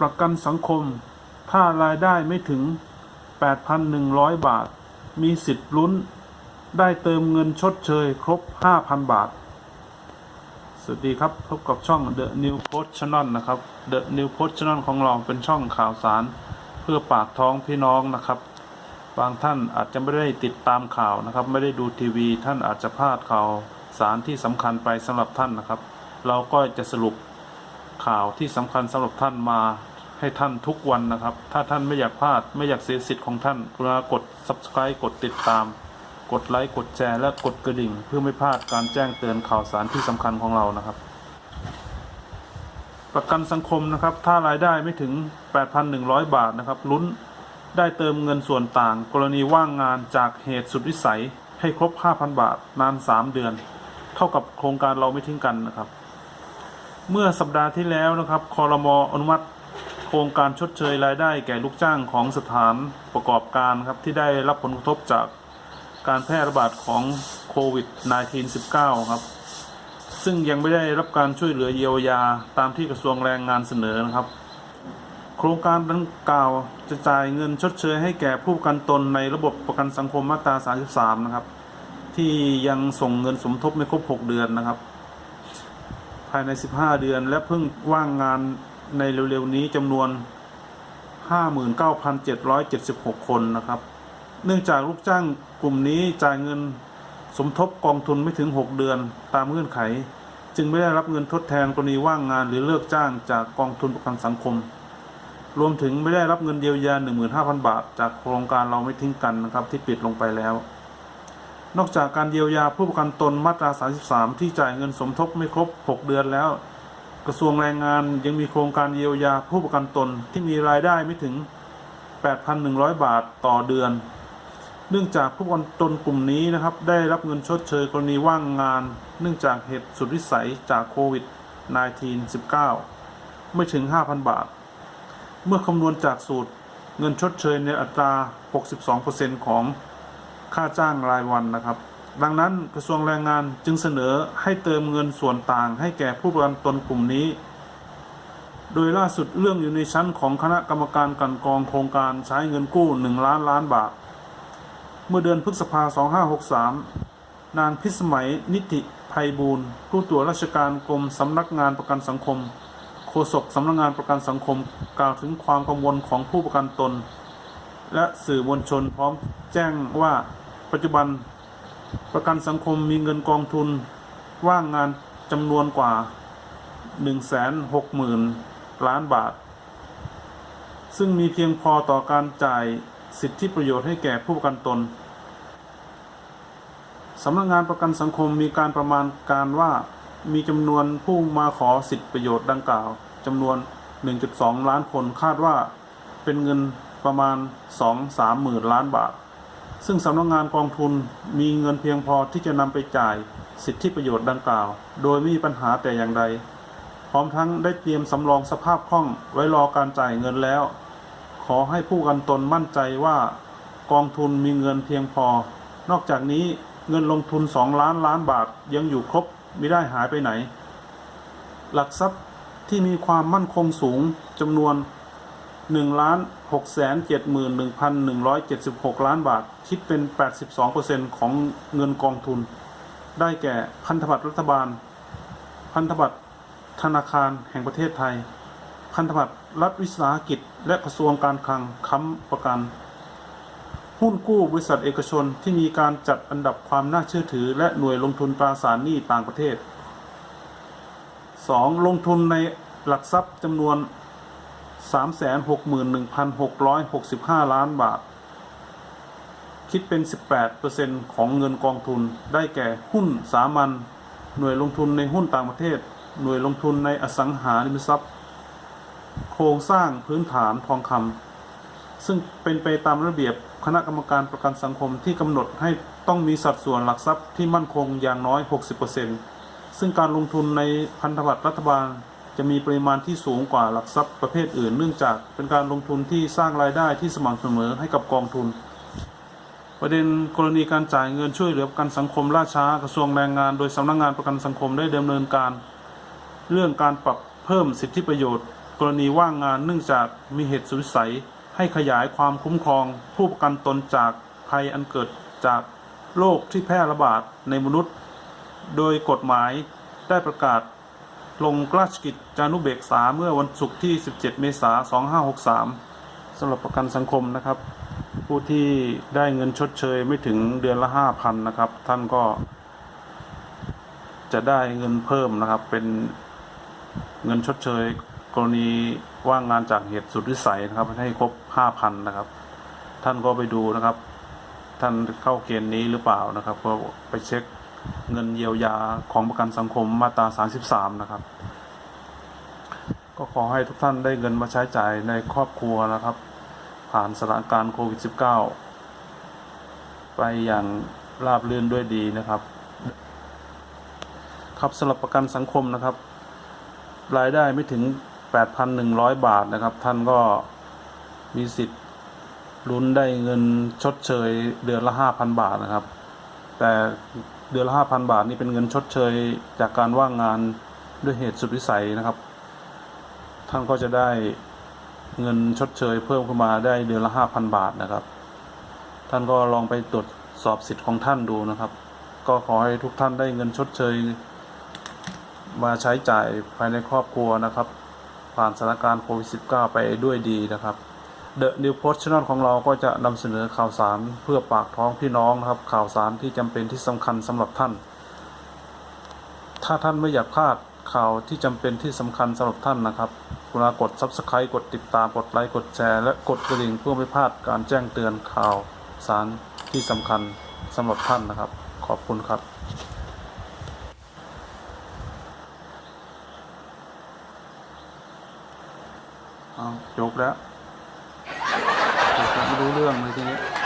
ประกันสังคม ถ้ารายได้ไม่ถึง 8,100 บาท มีสิทธิ์ลุ้น ได้เติมเงินชดเชยครบ 5,000 บาท สวัสดีครับ พบกับช่อง The New Post Channel นะครับ The New Post Channel ของเราเป็นช่องข่าวสาร เพื่อปากท้องพี่น้องนะครับบางท่านอาจจะไม่ได้ติดตามข่าวนะครับ ไม่ได้ดูทีวี ท่านอาจจะพลาดข่าวสารที่สำคัญไปสำหรับท่านนะครับ เราก็จะสรุปข่าวที่สำคัญสำหรับท่านมา ให้ท่านทุกวันนะครับ ถ้าท่านไม่อยากพลาดไม่อยากเสียสิทธิ์ของท่านกรุณากด subscribe กดติดตาม กดไลค์กดแชร์และกดกระดิ่ง เพื่อไม่พลาดการแจ้งเตือนข่าวสารที่สำคัญของเรานะครับ ประกันสังคมนะครับ ถ้ารายได้ไม่ถึง 8,100 บาทนะครับลุ้นได้เติมเงินส่วนต่าง กรณีว่างงานจากเหตุสุดวิสัย ให้ครบ 5,000 บาท นาน 3 เดือน เท่ากับโครงการเราไม่ทิ้งกันนะครับ เมื่อสัปดาห์ที่แล้วนะครับคอรมออนุมัติ โครงการชดเชยรายได้แก่ลูกจ้างของสถานประกอบการครับที่ได้รับผลกระทบจากการแพร่ระบาดของโควิด -19 ครับ ซึ่งยังไม่ได้รับการช่วยเหลือเยียวยาตามที่กระทรวงแรงงานเสนอนะครับ โครงการดังกล่าวจะจ่ายเงินชดเชยให้แก่ผู้ประกันตนในระบบประกันสังคมมาตรา 33 นะครับ ที่ยังส่งเงินสมทบไม่ครบ 6 เดือนนะครับ ภายใน 15 เดือนและเพิ่งว่างงาน ในเร็วๆนี้จำนวน 59,776 คนนะครับ เนื่องจากลูกจ้างกลุ่มนี้จ่ายเงินสมทบกองทุนไม่ถึง 6 เดือนตามเงื่อนไข จึงไม่ได้รับเงินทดแทนกรณีว่างงานหรือเลิกจ้างจากกองทุนประกันสังคม รวมถึงไม่ได้รับเงินเยียวยา 15,000 บาท จากโครงการเราไม่ทิ้งกันนะครับที่ปิดลงไปแล้ว นอกจากการเยียวยาผู้ประกันตนมาตรา 33 ที่จ่ายเงินสมทบไม่ครบ 6 เดือนแล้ว กระทรวงแรงงานยังมีโครงการเยียวยาผู้ประกันตนที่มีรายได้ไม่ถึง 8,100 บาทต่อเดือน เนื่องจากผู้ประกันตนกลุ่มนี้นะครับ ได้รับเงินชดเชยกรณีว่างงาน เนื่องจากเหตุสุดวิสัยจากโควิด -19 ไม่ถึง 5,000 บาท เมื่อคำนวณจากสูตรเงินชดเชยในอัตรา 62%ของค่าจ้างรายวันนะครับ ดังนั้นกระทรวงแรงงานจึงเสนอให้เติมเงินส่วนต่างให้แก่ผู้ประกันตนกลุ่มนี้ โดยล่าสุดเรื่องอยู่ในชั้นของคณะกรรมการกันกองโครงการใช้เงินกู้ 1 ล้านล้านบาท เมื่อเดือนพฤษภา 2563 นางพิสมัยนิติภัยบูรณ์ผู้ตรวจราชการกรมสำนักงานประกันสังคม โฆษกสำนักงานประกันสังคมกล่าวถึงความกังวลของผู้ประกันตน และสื่อมวลชนพร้อมแจ้งว่าปัจจุบัน ประกันสังคมมีเงินกองทุนว่างงานจำนวนกว่า 160,000 ล้านบาท ซึ่งมีเพียงพอต่อการจ่ายสิทธิประโยชน์ให้แก่ผู้ประกันตนสำนักงานประกันสังคมมีการประมาณการว่ามีจำนวนผู้มาขอสิทธิประโยชน์ดังกล่าวจำนวน 1.2 ล้านคนคาดว่าเป็นเงินประมาณ 2-3 หมื่นล้านบาท ซึ่งสำนักงานกองทุนมีเงินเพียงพอที่จะนำไปจ่ายสิทธิประโยชน์ดังกล่าว โดยไม่มีปัญหาแต่อย่างใด พร้อมทั้งได้เตรียมสำรองสภาพคล่องไว้รอการจ่ายเงินแล้ว ขอให้ผู้กันตนมั่นใจว่ากองทุนมีเงินเพียงพอ นอกจากนี้เงินลงทุน 2 ล้านล้านบาทยังอยู่ครบไม่ได้หายไปไหน หลักทรัพย์ที่มีความมั่นคงสูงจำนวน1ล้าน 671,176 ล้านบาท คิดเป็น 82%ของเงินกองทุน ได้แก่พันธบัตรรัฐบาล พันธบัตรธนาคารแห่งประเทศไทย พันธบัตรรัฐวิสาหกิจ และกระทรวงการคลังค้ำประกัน หุ้นกู้บริษัทเอกชนที่มีการจัดอันดับความน่าเชื่อถือ และหน่วยลงทุนตราสารหนี้ต่างประเทศ 2. ลงทุนในหลักทรัพย์จำนวน 361,665 ล้านบาท คิดเป็น 18%ของเงินกองทุน ได้แก่หุ้นสามัญ หน่วยลงทุนในหุ้นต่างประเทศ หน่วยลงทุนในอสังหาริมทรัพย์ โครงสร้างพื้นฐานทองคำ ซึ่งเป็นไปตามระเบียบคณะกรรมการประกันสังคมที่กำหนดให้ต้องมีสัดส่วนหลักทรัพย์ที่มั่นคงอย่างน้อย 60%ซึ่งการลงทุนในพันธบัตรรัฐบาล จะมีปริมาณที่สูงกว่าหลักทรัพย์ประเภทอื่น เนื่องจากเป็นการลงทุนที่สร้างรายได้ที่สม่ำเสมอให้กับกองทุน ประเด็นกรณีการจ่ายเงินช่วยเหลือประกันสังคมล่าช้ากระทรวงแรงงาน โดยสำนักงานประกันสังคมได้ดำเนินการ เรื่องการปรับเพิ่มสิทธิประโยชน์ กรณีว่างงานเนื่องจากมีเหตุสุดวิสัย ให้ขยายความคุ้มครอง ผู้ประกันตนจากภัยอันเกิดจากโรคที่แพร่ระบาดในมนุษย์ โดยกฎหมายได้ประกาศ ลงราชกิจจานุเบกษาเมื่อวันศุกร์ที่ 17 เมษายน 2563สำหรับประกันสังคมนะครับ ผู้ที่ได้เงินชดเชยไม่ถึงเดือนละ 5,000 นะครับ ท่านก็ จะได้เงินเพิ่มนะครับ เป็นเงินชดเชยกรณีว่างงานจากเหตุสุดวิสัยนะครับ ให้ครบ 5,000 นะครับ ท่านก็ไปดูนะครับ ท่านเข้าเกณฑ์นี้หรือเปล่านะครับ ก็ไปเช็ค เงินเยียวยาของประกันสังคมมาตรา 33 นะครับ ก็ขอให้ทุกท่านได้เงินมาใช้จ่ายในครอบครัวนะครับ ผ่านสถานการณ์โควิด -19 ไปอย่างราบรื่นด้วยดีนะครับ ครับสำหรับประกันสังคมนะครับ รายได้ไม่ถึง 8,100 บาทนะครับ ท่านก็มีสิทธิ์ลุ้นได้เงินชดเชยเดือนละ 5,000 บาทนะครับ แต่ เดือนละ5,000บาท นี่เป็นเงินชดเชยจากการว่างงานด้วยเหตุสุดวิสัยนะครับ ท่านก็จะได้เงินชดเชยเพิ่มขึ้นมาได้เดือนละ5,000บาทนะครับ ท่านก็ลองไปตรวจสอบสิทธิ์ของท่านดูนะครับ ก็ขอให้ทุกท่านได้เงินชดเชย มาใช้จ่ายภายในครอบครัวนะครับ ผ่านสถานการณ์โควิด -19 ไปด้วยดีนะครับ The New Post Channel ของเราก็จะนำเสนอข่าวสารเพื่อปากท้องพี่น้องนะครับ ข่าวสารที่จำเป็นที่สำคัญสำหรับท่าน ถ้าท่านไม่อยากพลาดข่าวที่จำเป็นที่สำคัญสำหรับท่านนะครับกรุณากด Subscribe กดติดตามกดไลค์กดแชร์และกดกระดิ่งเพื่อไม่พลาดการแจ้งเตือนข่าวสารที่สำคัญสำหรับท่านนะครับ ขอบคุณครับจบแล้ว จบแล้